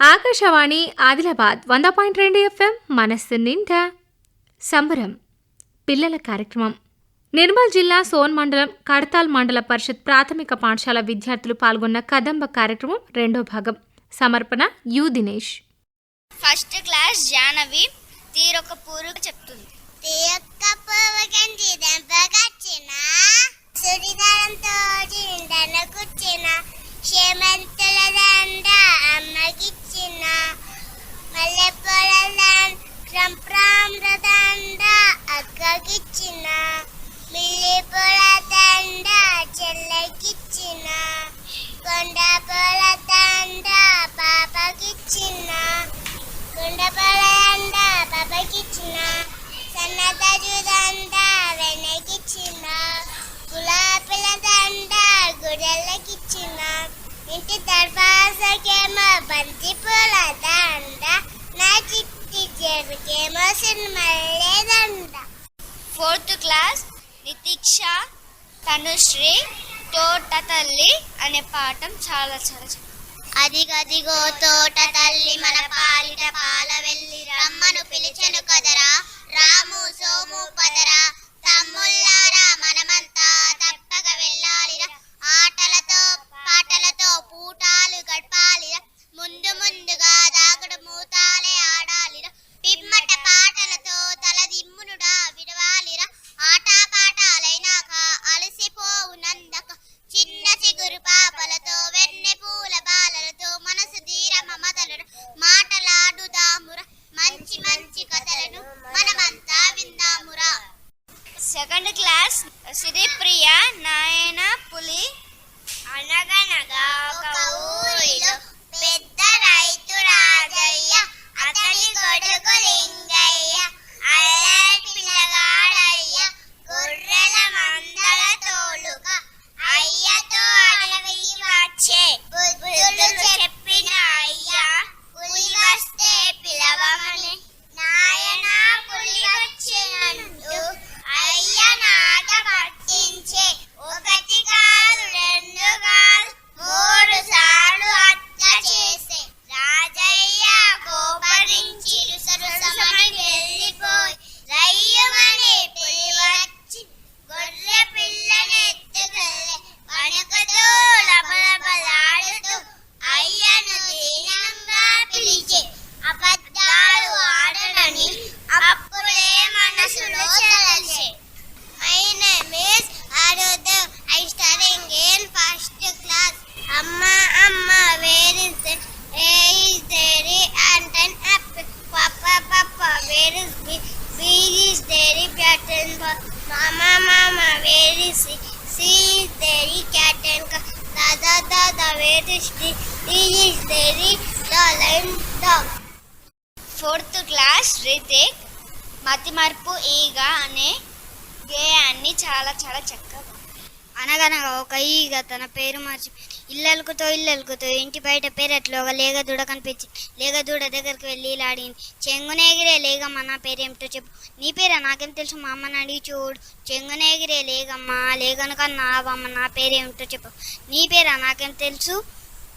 ఆకాశవాణి ఆదిలాబాద్ వంద పాయింట్ రెండు ఎఫ్ఎం మనస్సు నిండా. సంబరం పిల్లల కార్యక్రమం. నిర్మల్ జిల్లా సోన్ మండలం కడతాల్ మండల పరిషత్ ప్రాథమిక పాఠశాల విద్యార్థులు పాల్గొన్న కదంబ కార్యక్రమం రెండో భాగం. సమర్పణ U Dinesh. First class Jahnavi తీరొక పూరు చెప్తుంది. తీయొక్క పువ్వుకంటి దెంపకొచ్చిన సుడిదారంతో చింతన కూర్చిన చేమంతుల దండ అమ్మకిచ్చిన మల్లెపూల క్రంప్రామ్ర దండ అక్కకిచ్చిన 这个 doll ఫోర్త్ క్లాస్ రితిక్ మతిమర్పు ఈగ అనే గేయాన్ని చాలా చాలా చక్కగా అనగనగా ఒక ఈగ తన పేరు మార్చి ఇల్లెలుకుతో ఇల్లెలుకుతో ఇంటి బయట పేరట్లో ఒక లేగ దూడ కనిపించి లేగ దూడ దగ్గరికి వెళ్ళి ఇలాడింది చెంగునేగిరే లేగమ్మ నా పేరేమిటో చెప్పు. నీ పేరా? నాకేం తెలుసు మా అమ్మని అడిగి చూడు. చెంగునేగిరే లేగమ్మ లేగనుక నావమ్మ నా పేరేమిటో చెప్పు. నీ పేరా? నాకేం తెలుసు?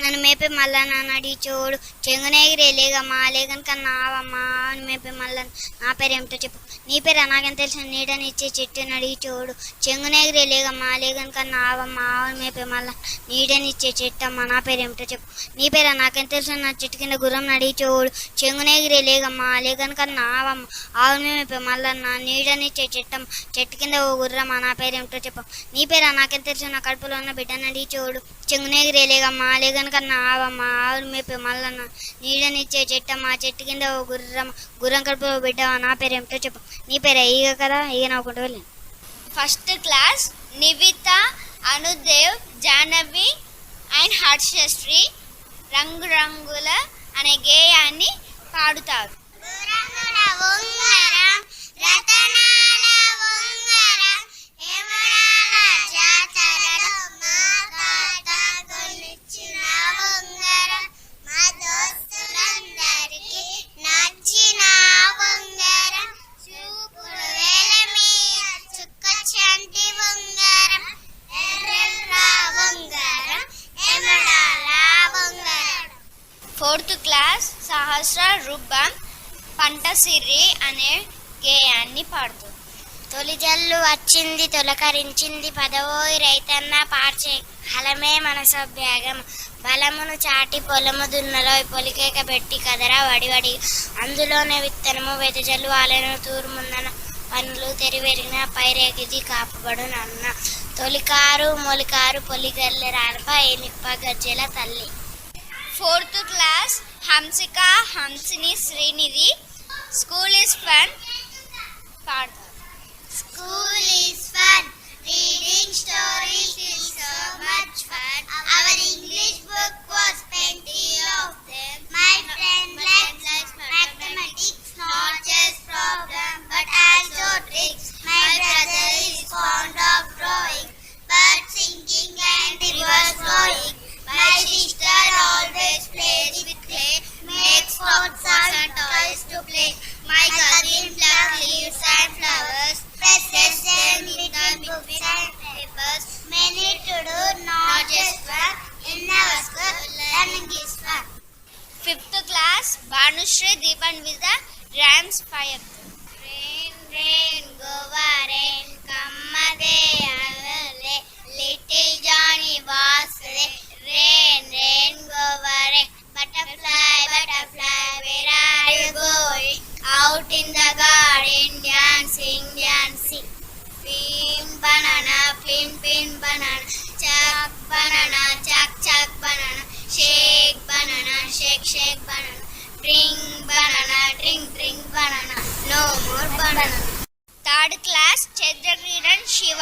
నన్ను మేపే మళ్ళా నన్ను అడిగి చూడు. చెంగునేగిరే లేగమ్మా లేగను కన్నా ఆవమ్మా అని మేపే మళ్ళా నా పేరేమిటో చెప్పు. నీ పేరు నాకేం తెలుసు నీడనిచ్చే చెట్టుని అడిగి చూడు. చెంగునేగిరే లేగమ్మా లేగను కన్నా ఆవమ్మ ఆవును మేపే మళ్ళా నీడనిచ్చే చెట్టమ్మ నా పేరేమిటో చెప్పు. నీ పేరు నాకేం తెలుసు నా చెట్టు కింద గుర్రం అడిగి చూడు. చెంగునేగిరే లేగమ్మా లేగను కన్నా ఆవమ్మ ఆవుని మేపే మళ్ళా నా నీడనిచ్చే చెట్టమ్మ చెట్టు కింద ఓ గుర్రమ్మా నా పేరేమిటో చెప్పు. నీ పేరు నాకేం తెలుసు నా కడుపులో ఉన్న బిడ్డని అడిగి చూడు. చెంగునేగిరే లేగమ్మా లేగను కన్నా ఆవమ్మ ఆవును మేపే మల్లన్న నీడనిచ్చే చెట్టమ్మ చెట్టు కింద ఓ గుర్రం గుర్రం కడుపులో బిడ్డ నా పేరేమిటో చెప్పు. నీ పేరా ఈగ కదా ఈగ నవ్వుకుంటూ వెళ్ళాను first class Nivitha Anudev Jahnavi and Harshasri రంగు రంగుల అనే గేయాన్ని పాడుతారు. జల్లు తొలకరించింది పదవోయి రైతన్న పార్చే హలమే మన సభ్యాగం బలమును చాటి పొలము దున్నలో పొలికేక పెట్టి కదరా వడివడి. అందులోనే విత్తనము వెదజల్లు వాలెను తూర్ముందన పనులు తెరివెరిగిన పైరేగిది కాపబడు నన్న. తొలికారు మొలికారు పొలిగల్లె రానపై నిప్ప గజ్జెల తల్లి. Fourth class Hamsika Hamsini Srinidhi. School is fun. పాడతాం. School is fun. Reading stories is so much fun. Our English book was plenty of them. My friend likes mathematics, not just problem, but also tricks. My brother is fond of drawing, Out in the garden, dancing, dancing. Pin banana, pin pin banana, chuck banana, chuck chuck banana, shake banana, shake shake banana, drink banana, drink drink banana, no more banana. Third class Chandrakiran Shiva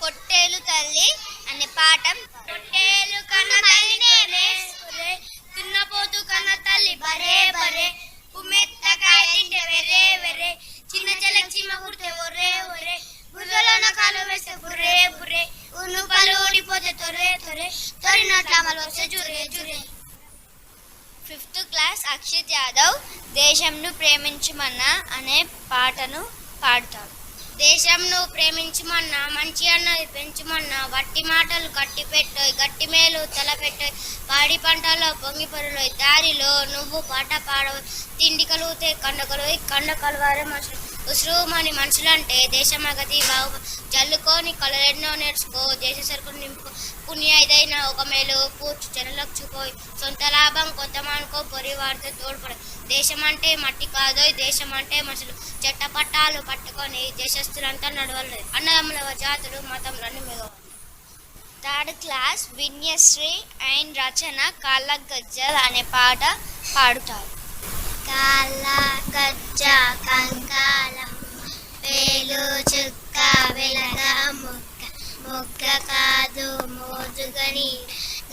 పొట్టేలు తల్లి అనే పాఠం పొట్టేలు కన్న తల్లి తిన్నపోతు కన్న తల్లి బరే బరే ఉమ్మెత్తకాయ తింటే వెరే వెరే చిన్న చెల్ల చీమ కుడితే ఒరే ఒరే బుర్రలోన కాలు వేస్తే బుర్రే బుర్రే. ఉనుపలు ఊడిపోతే తొరే తొరే తొరినట్ల అమలు వస్తే జురే జురే ఫిఫ్త్ క్లాస్ అక్షిత్ యాదవ్ దేశంను ప్రేమించమన్న అనే పాటను పాడతాడు. దేశంను ప్రేమించమన్నా మంచి అన్నది పెంచమన్నా వట్టి మాటలు కట్టి పెట్టోయ్ గట్టి మేలు తలపెట్టోయ్ పాడి పంటలో పొంగి పొరలోయ్ దారిలో నువ్వు పాట పాడవు తిండి కలుగుతే కండ కలువై కండ కలవారే మనుషులు. ఉసురుమని మనుషులంటే దేశమగతి బాగు జల్లుకొని కలరెన్నో నేర్చుకో దేశ సరుకులు నింపు పుణ్య ఏదైనా ఒక మేలు. పూర్చి జనులకు చూపోయి సొంత లాభం కొంత మానుకో పొరి వాడితే తోడ్పడు. దేశం అంటే మట్టి కాదోయ్ దేశం అంటే మనుషులు చట్టపట్టాలు పట్టుకొని దేశస్తులంతా నడవలేదు అన్నదమ్ముల జాతులు మతంలన్నీ మిగవాలి third class Vinyasri and Rachana కాళ్ళ గజ్జల్ అనే పాట పాడుతారు. కాళ్ళ గజ్జ కంకాలం వేలు చుక్క వెలగ ముక్క ముక్క కాదు మోజుగని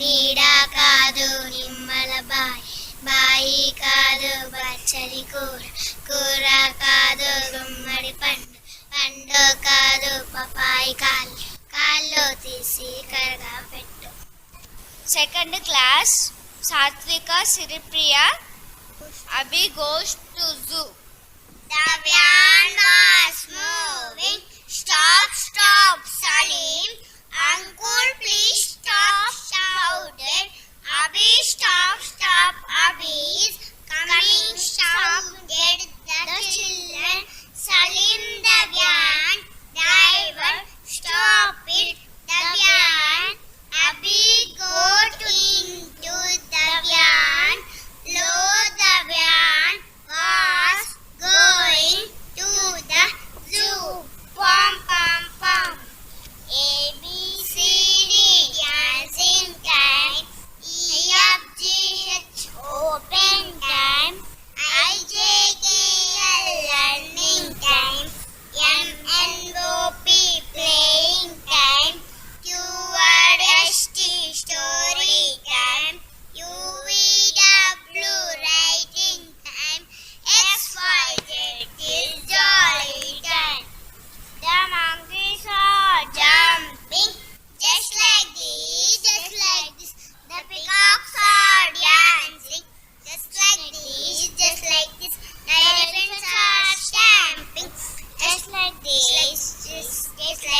నీడ కాదు నిమ్మల బాయి బాయి కాదు బచ్చలి కూర కూర కాదు గుమ్మడి పండు పండు కాదు పపాయి కాళ్ళు కాళ్ళు తీసి కరగా పెట్టు సెకండ్ క్లాస్ సాత్విక Siripriya Abhi goes to zoo. The van was moving. Stop, stop, Salim. Uncle, please stop, shouted. Abhi, stop, stop, Abhi is coming, shouted the, the children. Salim, the van driver, stop it, the van. Abhi go into the van.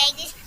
like this.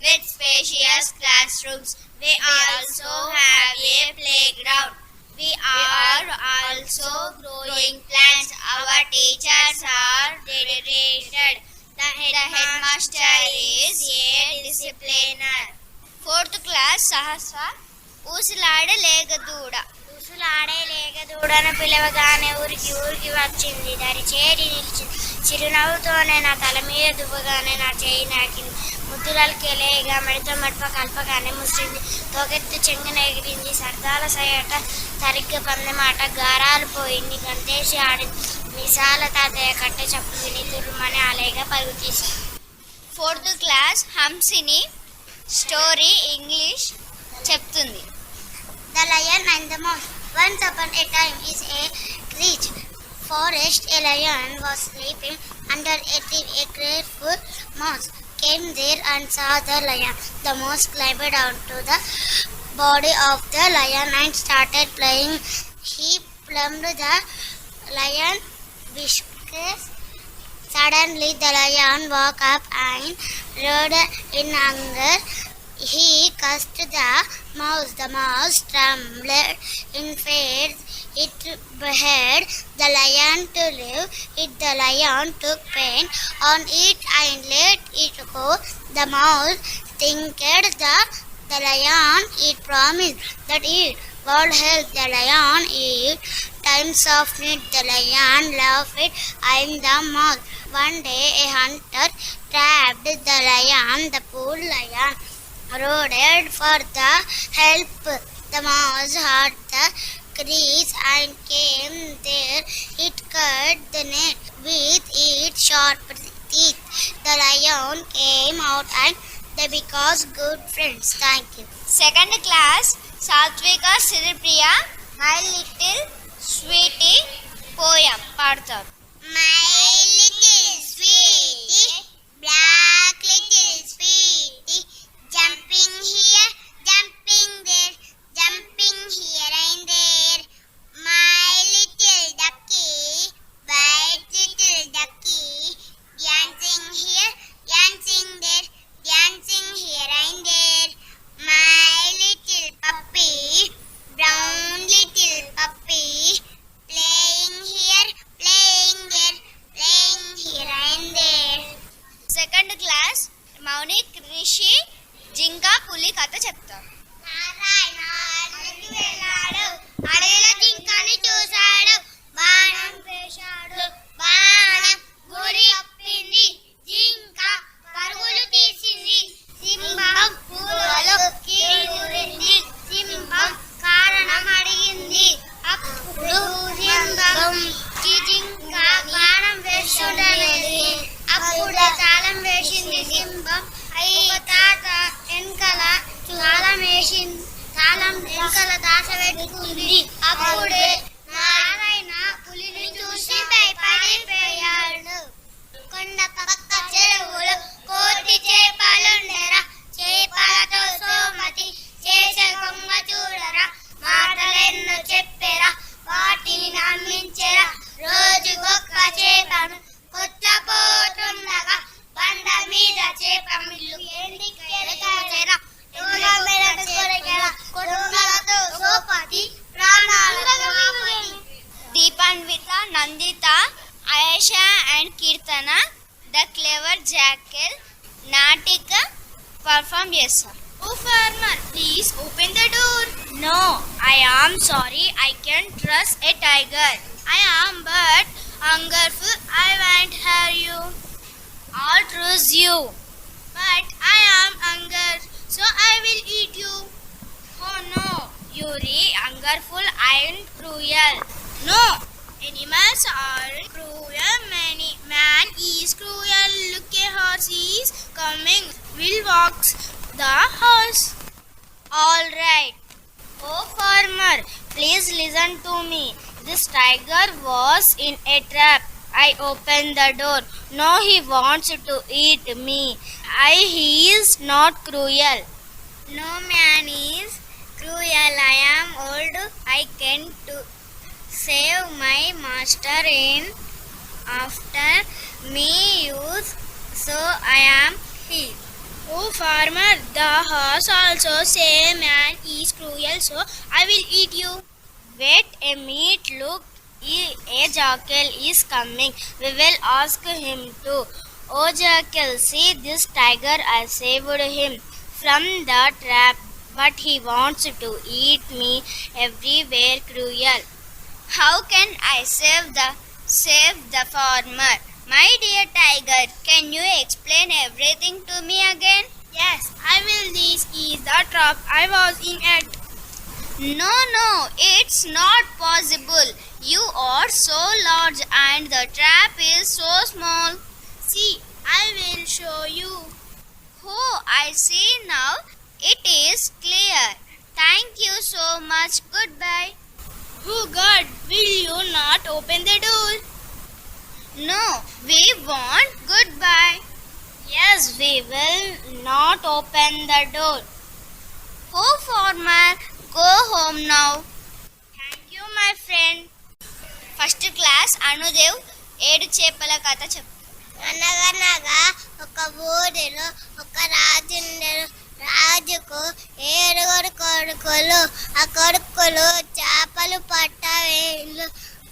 With spacious classrooms. We also have a playground. We are also growing plants. Our teachers are dedicated. The head the headmaster is a discipliner. Fourth class సహస్ర ఊసులాడ లేగదూడ ఊసులాడే లేక దూడను పిలవగానే ఊరికి ఊరికి వచ్చింది దాని చేరి నిలిచింది చిరునవ్వుతోనే నా తల మీద దువ్వగానే నా చేయి నాకింది ముద్దులకి లేగా మెడతో మడప కలపగానే ముసిరింది తోకెత్తి చెంగున ఎగిరింది సరదాల సయట సరిగ్గా పందెమాట గారాలు పోయింది గంతేసి ఆడింది మిసాల తాతయ్య కట్టె చప్పుడు విని తుర్రుమని అలేగా పరుగు తీసింది fourth class Hamsini story English చెప్తుంది The lion and the mouse. Once upon a time is a rich forest. A lion was sleeping under a tree. A grateful mouse came there and saw the lion. The mouse climbed onto the body of the lion and started playing. He plumbed the lion whiskers. Suddenly the lion woke up and roared in anger. He cursed the mouse. The mouse trembled in fear. It behead the lion to live. It the lion took pain on it and let it go. The mouse thanked the the lion. It promised that it would help the lion eat times of need. The lion laughed and the mouse. One day a hunter trapped the lion. The poor lion provided for the help. The mouse had the crease and came there. It cut the net with its sharp teeth. The lion came out and they because good friends. Thank you. Second class Satvika Siripriya my little sweetie poem ಪಾಡ್ತಾರೆ My little sweetie, black little sweetie jumping here, jumping there, jumping here and there. My little ducky, white little ducky, dancing here, dancing there, dancing here and there. My little puppy, brown little puppy, playing here, జింక పులి కథ తాళం వెనకల దాచ పెట్టుకుంది. అప్పుడే నారాయణ పులిని చూసి భయపడిపోయాడు. కొండ పక్క చెరువులో కోటి చేపలుండెరా. చేపలతో సోమతి చేసే బొమ్మ చూడరా. మాటలెన్నో చెప్పెరా. వాటిని నమ్మించెరా. రోజుకొక్క చేపను కొట్టపోతుండగా బండ మీద చేప మిల్లు ఎండికెళ్ళరా Deepanvita, Nandita, Ayesha and Kirtana, the clever jackal, Natika perform yes sir. Oh farmer, please open the door. No, I am sorry, I can't trust a tiger. I am but hungerful, I won't hurt you. I'll trust you. But I am hunger so I will eat you. Oh no, Yuri, hungerful, iron, cruel. No, animals are cruel, many, man is cruel. Look, a horse is coming. Will walk the horse. All right. Oh, farmer, please listen to me. This tiger was in a trap. I opened the door. Now he wants to eat me. I he is not cruel. No man is cruel. I am old. I can to save my master in after me use. So I am he. Oh farmer, the horse also say man is cruel, so I will eat you. Wait a minute, look, a jackal is coming. We will ask him to. Oh jackal, see this tiger, I saved him from the trap, but he wants to eat me everywhere cruel. How can I save the save the farmer? My dear tiger, can you explain everything to me again? Yes, I will. This is the trap I was in at. No, no, it's not possible. You are so large and the trap is so small. See, I will show you. Oh, I see now. It is clear. Thank you so much. Goodbye. Oh God, will you not open the door? No, we want goodbye. Yes, we will not open the door. Oh, farmer, go home now. Thank you, my friend. First class Anudev ఏడు చేపల కథ చెప్పు అనగనగా ఒక ఊరిలో ఒక రాజుండెను రాజుకు ఏడుగురు కొడుకులు. ఆ కొడుకులు చేపలు పట్టవేళ్ళు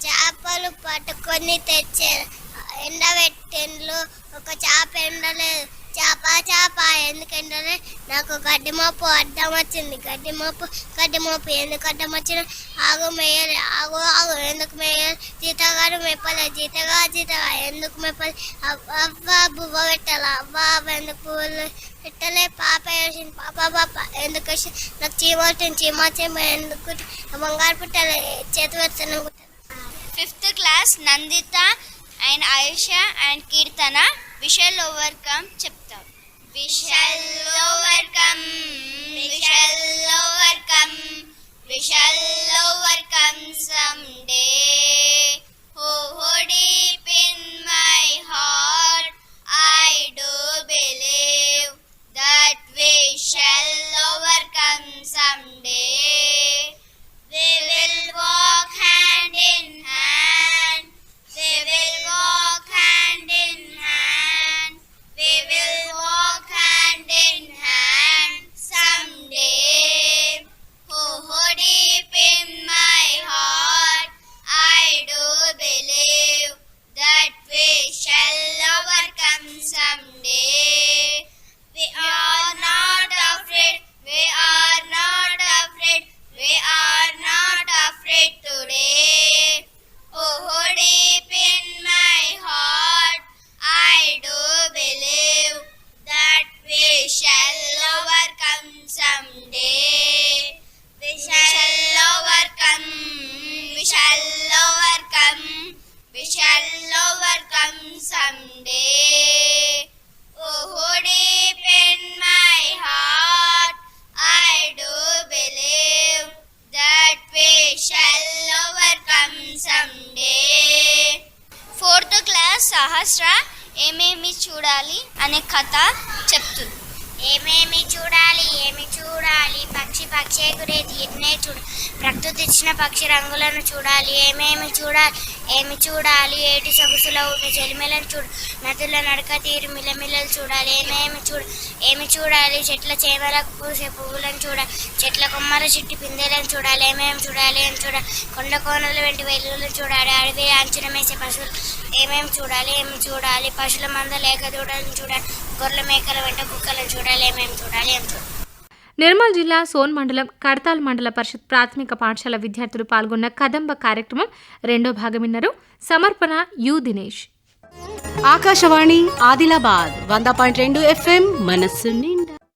చేపలు పట్టుకొని తెచ్చారు ఎండబెట్టిండ్లు. ఒక చేప ఎండలేదు చేప చేప ఎందుకు నాకు గడ్డి మోపు అడ్డం వచ్చింది. గడ్డి మోపు గడ్డి మోపు ఎందుకు అడ్డం వచ్చిన ఆగు మేయలే ఆగు ఎందుకు మేయాలి జీతగాడు మెప్పలే జీతగా జీతగా. ఎందుకు మెప్పలే అవ్వ బువ్వ పెట్టాలి? అవ్వ అవ్వ ఎందుకు పువ్వులు పెట్టలే? పాప వేసింది పాప పాప ఎందుకు వేసింది నాకు చీమ వచ్చింది చీమ చీమ ఎందుకు బంగారు పుట్టాలి. చేతి పెడతాను fifth class Nandita and Ayusha and Keerthana. We shall overcome చెప్తారు we shall overcome we shall overcome. We shall overcome someday. Oh, oh deep in my heart, I do believe that we shall. పక్షి రంగులను చూడాలి. ఏమేమి చూడాలి ఏమి చూడాలి? ఏటి సొగసులో ఉండే చెలిమెలను చూడు నదుల నడక తీరు మిలమిలలు చూడాలి. ఏమేమి చూడు ఏమి చూడాలి? చెట్ల చేమలకు పూసే పువ్వులను చూడాలి చెట్ల కొమ్మల చిట్టి పిందెలను చూడాలి. ఏమేమి చూడాలి? ఏం చూడాలి కొండ కోనలు వెంటి వెలుగులను చూడాలి. అడవి అంచన వేసే పశువులు ఏమేమి చూడాలి? ఏమి చూడాలి? పశువుల మంద లేక దూడలను చూడాలి. గొర్రెల మేకల వెంట కుక్కలను చూడాలి. ఏమేమి చూడాలి? ఏం చూడాలి? నిర్మల్ జిల్లా సోన్ మండలం కడతాల్ మండల పరిషత్ ప్రాథమిక పాఠశాల విద్యార్థులు పాల్గొన్న కదంబ కార్యక్రమం రెండో భాగం సమర్పణ యు దినేష్. ఆకాశవాణి ఆదిలాబాద్ వంద పాయింట్ రెండు ఎఫ్ఎం మనస్సు నిండా.